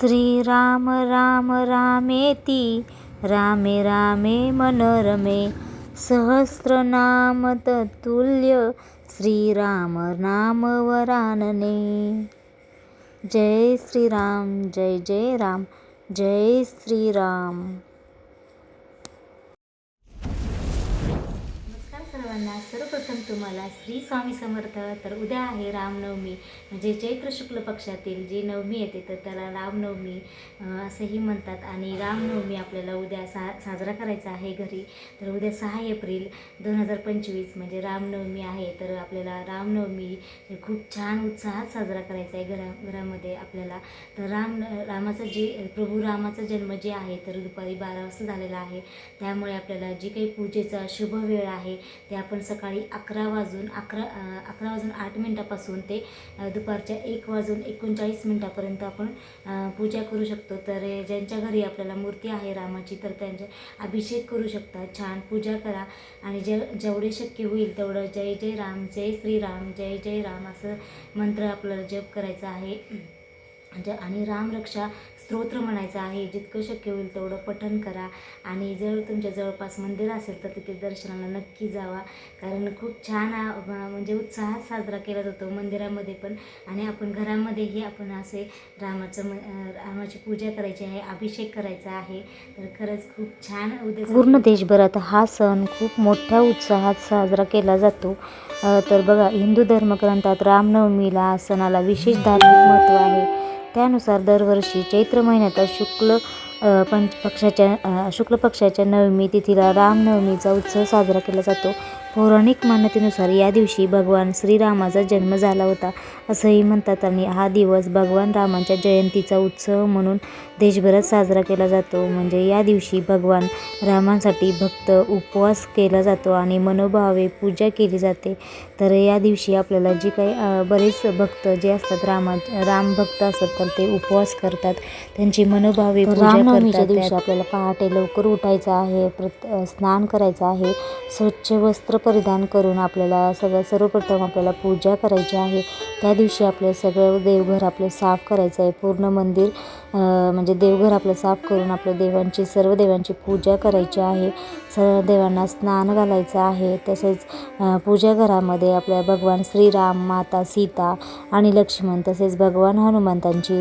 श्रीराम राम रामेती रामे रामे मनोरमे. सहस्रनाम तत्तुल्य श्रीराम नाम वरानने. जय श्रीराम जय जय राम जय श्रीराम सर्वांना सर्वप्रथम तुम्हाला श्री स्वामी समर्थ तर उद्या आहे रामनवमी. म्हणजे चैत्र शुक्ल पक्षातील जी नवमी येते तर त्याला रामनवमी असंही म्हणतात. आणि रामनवमी आपल्याला उद्या सा साजरा करायचा आहे घरी. तर उद्या सहा एप्रिल दोन हजार पंचवीस म्हणजे रामनवमी आहे. तर आपल्याला रामनवमी खूप छान उत्साहात साजरा करायचा आहे घरा घरामध्ये आपल्याला. तर राम रामाचा जे प्रभू रामाचा जन्म जे आहे तर दुपारी बारा वाजता झालेला आहे. त्यामुळे आपल्याला जी काही पूजेचा शुभ वेळ आहे त्या आपण सकाळी अकरा वाजून अकरा अकरा वाजून आठ मिनटापासून ते दुपारच्या एक वाजून एकोणचाळीस मिनटापर्यंत आपण पूजा करू शकतो. तर ज्यांच्या घरी आपल्याला मूर्ती आहे रामाची तर त्यांच्या अभिषेक करू शकता छान पूजा करा. आणि जे जेवढे शक्य होईल तेवढं जय जय राम जय श्रीराम जय जय राम असं मंत्र आपल्याला जप करायचा आहे. ज- आणि रामरक्षा स्तोत्र म्हणायचं आहे जितकं शक्य होईल तेवढं पठण करा. आणि जर तुमच्या जवळपास मंदिर असेल तर तिथे दर्शनाला नक्की जावा. कारण खूप छान म्हणजे उत्साहात साजरा केला जातो मंदिरामध्ये पण. आणि आपण घरामध्येही आपण असे रामाचं म रामाची पूजा करायची आहे अभिषेक करायचा आहे. तर खरंच खूप छान उद्या पूर्ण देशभरात हा सण खूप मोठ्या उत्साहात साजरा केला जातो. तर बघा हिंदू धर्मग्रंथात रामनवमीला सणाला विशेष धार्मिक महत्त्व आहे. त्यानुसार दरवर्षी चैत्र महिन्यात शुक्ल पंच पक्षाच्या शुक्ल पक्षाच्या नवमी तिथीला रामनवमीचा उत्सव साजरा केला जातो. पौराणिक मान्यतेनुसार या दिवशी भगवान श्रीरामाचा जन्म झाला होता. असंही म्हणतात आणि हा दिवस भगवान रामाच्या जयंतीचा उत्सव म्हणून देशभरात साजरा केला जातो. म्हणजे या दिवशी भगवान रामांसाठी भक्त उपवास केला जातो आणि मनोभावे पूजा केली जाते. तर या दिवशी आपल्याला जी काही बरेच भक्त जे असतात रामा राम भक्त असतात तर ते उपवास करतात. त्यांची मनोभावे करतात. दिवशी आपल्याला पहाटे लवकर उठायचं आहे प्रत स्नान करायचं आहे. स्वच्छ वस्त्र परिधान करून आपल्याला सगळ्या सर्वप्रथम आपल्याला पूजा करायची आहे. त्या दिवशी आपलं सगळं देवघर आपलं साफ करायचं आहे. पूर्ण मंदिर म्हणजे देवघर आपलं साफ करून आपल्या देवांची सर्व देवांची पूजा करायची आहे. सर्व देवांना स्नान घालायचं आहे. तसेच पूजा घरामध्ये आपल्या भगवान श्रीराम माता सीता आणि लक्ष्मण तसेच भगवान हनुमंतांची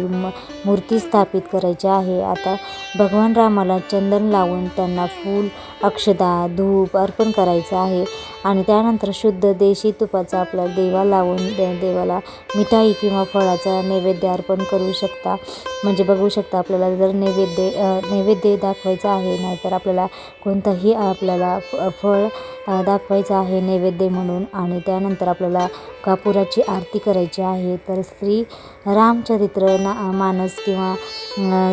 मूर्ती स्थापित करायची आहे. आता भगवान रामाला चंदन लावून त्यांना फूल अक्षदा धूप अर्पण करायचं आहे. आणि त्यानंतर शुद्ध देशी तुपाचा आपला देवा लावून दे देवाला मिठाई किंवा फळाचा नैवेद्य अर्पण करू शकता. म्हणजे बघू शकता आपल्याला जर नैवेद्य नैवेद्य दाखवायचा आहे नाहीतर आपल्याला कोणतंही आपल्याला फ फळ दाखवायचं आहे नैवेद्य म्हणून आणि त्यानंतर आपल्याला कापुराची आरती करायची आहे तर श्री रामचरित्र ना मानस किंवा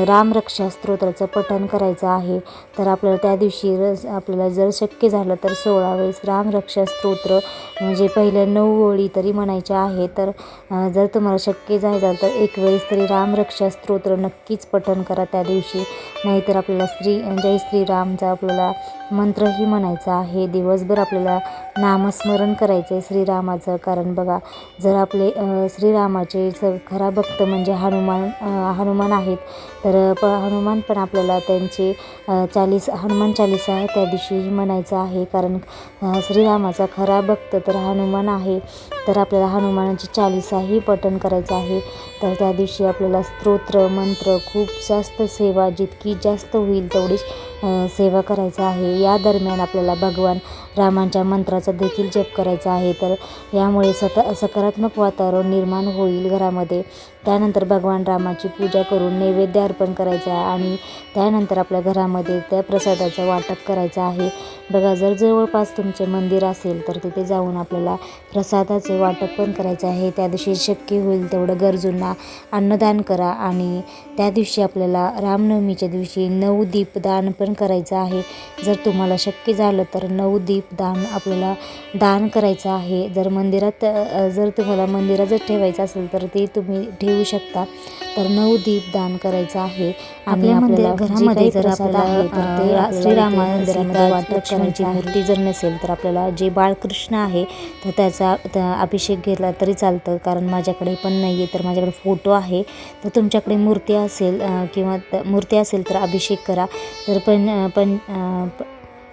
रामरक्षा स्तोत्राचं पठण करायचं आहे. तर आपल्याला त्या दिवशी रस आपल्याला जर शक्य झालं तर सोळा वेळेस रामरक्षा स्तोत्र म्हणजे पहिल्या नऊ ओळी तरी म्हणायच्या आहे तर जर तुम्हाला शक्य झालं तर एक वेळेस तरी रामरक्षा स्तोत्र नक्कीच पठण करा त्या दिवशी. नाहीतर आपल्याला श्री जय श्रीरामचा आपल्याला मंत्रही म्हणायचा आहे. दिवसभर आपल्याला नामस्मरण करायचं आहे श्रीरामाचं. कारण बघा जर आपले श्रीरामाचे स खरा भक्त म्हणजे हनुमान हनुमान आहेत. तर प हनुमान पण आपल्याला त्यांचे चालीस हनुमान चालीसा त्या दिवशीही म्हणायचं आहे. कारण श्रीराम रामाचा खरा भक्त तर हनुमान आहे. तर आपल्याला हनुमानाची चालीसाही पठण करायचं आहे. तर त्या दिवशी आपल्याला स्तोत्र मंत्र खूप जास्त सेवा जितकी जास्त होईल तेवढीच सेवा करायचा आहे. या दरम्यान आपल्याला भगवान रामांच्या मंत्राचा देखील जप करायचा आहे. तर यामुळे सत सकारात्मक वातावरण निर्माण होईल घरामध्ये. त्यानंतर भगवान रामाची पूजा करून नैवेद्य अर्पण करायचं आहे आणि त्यानंतर आपल्या घरामध्ये त्या प्रसादाचं वाटप करायचं आहे. बघा जर जवळपास तुमचे मंदिर असेल तर तिथे जाऊन आपल्याला प्रसादाचे वाटप पण करायचं आहे. त्या दिवशी शक्य होईल तेवढं गरजूंना अन्नदान करा आणि त्या दिवशी आपल्याला रामनवमीच्या दिवशी नऊ दीपदान पण पठण करायचं आहे. जर तुम्हाला शक्य झालं तर नऊ दीप दान आपल्याला दान करायचं आहे. जर मंदिरात जर तुम्हाला मंदिरातच ठेवायचं असेल तर ते तुम्ही ठेवू शकता. तर नऊ दीप दान करायचं आहे. आणि आपल्याला जे घरामध्ये जर आपल्याला, आहे तर ते अ, आपल्याला श्रीराम मंदिरामध्ये आहे. मूर्ती जर नसेल तर आपल्याला जे बाळकृष्ण आहे तर त्याचा त्या अभिषेक घेतला तरी चालतं. कारण माझ्याकडे पण नाही आहे तर माझ्याकडे फोटो आहे. तर तुमच्याकडे मूर्ती असेल किंवा मूर्ती असेल तर अभिषेक करा. तर पण पण अ, प-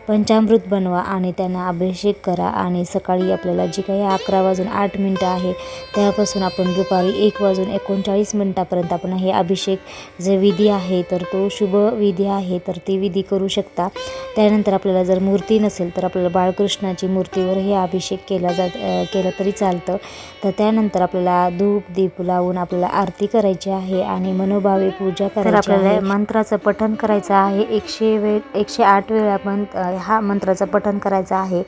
पंचामृत बनवा आणि त्यांना अभिषेक करा. आणि सकाळी आपल्याला जी काही अकरा वाजून आठ मिनटं आहे त्यापासून आपण दुपारी एक वाजून एकोणचाळीस मिनटापर्यंत आपण हे अभिषेक जे विधी आहे तर तो शुभ विधी आहे तर ते विधी करू शकता. त्यानंतर आपल्याला जर मूर्ती नसेल तर आपल्याला बाळकृष्णाची मूर्तीवर हे अभिषेक केला जात केला तरी चालतं. तर त्यानंतर आपल्याला धूप दीप लावून आपल्याला आरती करायची आहे आणि मनोभावे पूजा करायची आपल्याला मंत्राचं पठण करायचं आहे. एकशे वेळ एकशे आठ वेळा पण अ, हा मंत्राचं पठण करायचं आहे.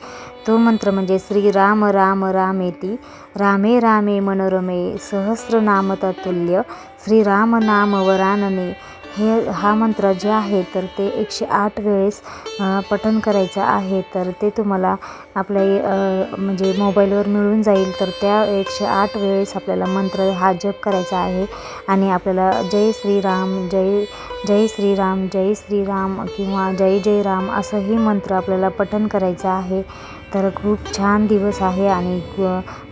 तो मंत्र म्हणजे श्री राम राम रामेती रामे रामे मनोरमे सहस्रनाम तत्तुल्य श्री राम नाम वरानने हे हा मंत्र जे आहे तर ते एकशे आठ वेळेस पठन पठण करायचं आहे. तर ते तुम्हाला आपल्या म्हणजे मोबाईलवर मिळून जाईल. तर त्या एकशे आठ वेळेस आपल्याला मंत्र हा जप करायचा आहे. आणि आपल्याला जय श्रीराम जय जय श्रीराम जय श्रीराम किंवा जय जय राम असंही मंत्र आपल्याला पठण करायचं आहे. तर खूप छान दिवस आहे आणि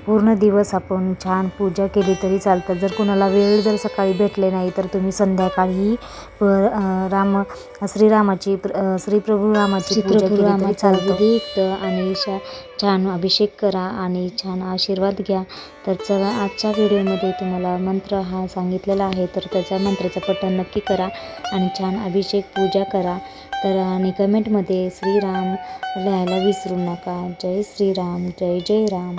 पूर्ण दिवस आपण छान पूजा केली तरी चालतं. जर कुणाला वेळ जर सकाळी भेटले नाही तर तुम्ही संध्याकाळी प राम श्रीरामाची प्र- श्री प्रभू रामाची पूजा प्रभू केली तरी चालतं. आणि शा छान अभिषेक करा आणि छान आशीर्वाद घ्या. तर चला आजच्या व्हिडिओमध्ये तुम्हाला मंत्र हा सांगितलेला आहे तर त्याच्या मंत्राचं पठण नक्की करा आणि छान अभिषेक पूजा करा. तर आणि कमेंटमध्ये श्रीराम लिहायला विसरू नका. जय श्रीराम जय जय राम.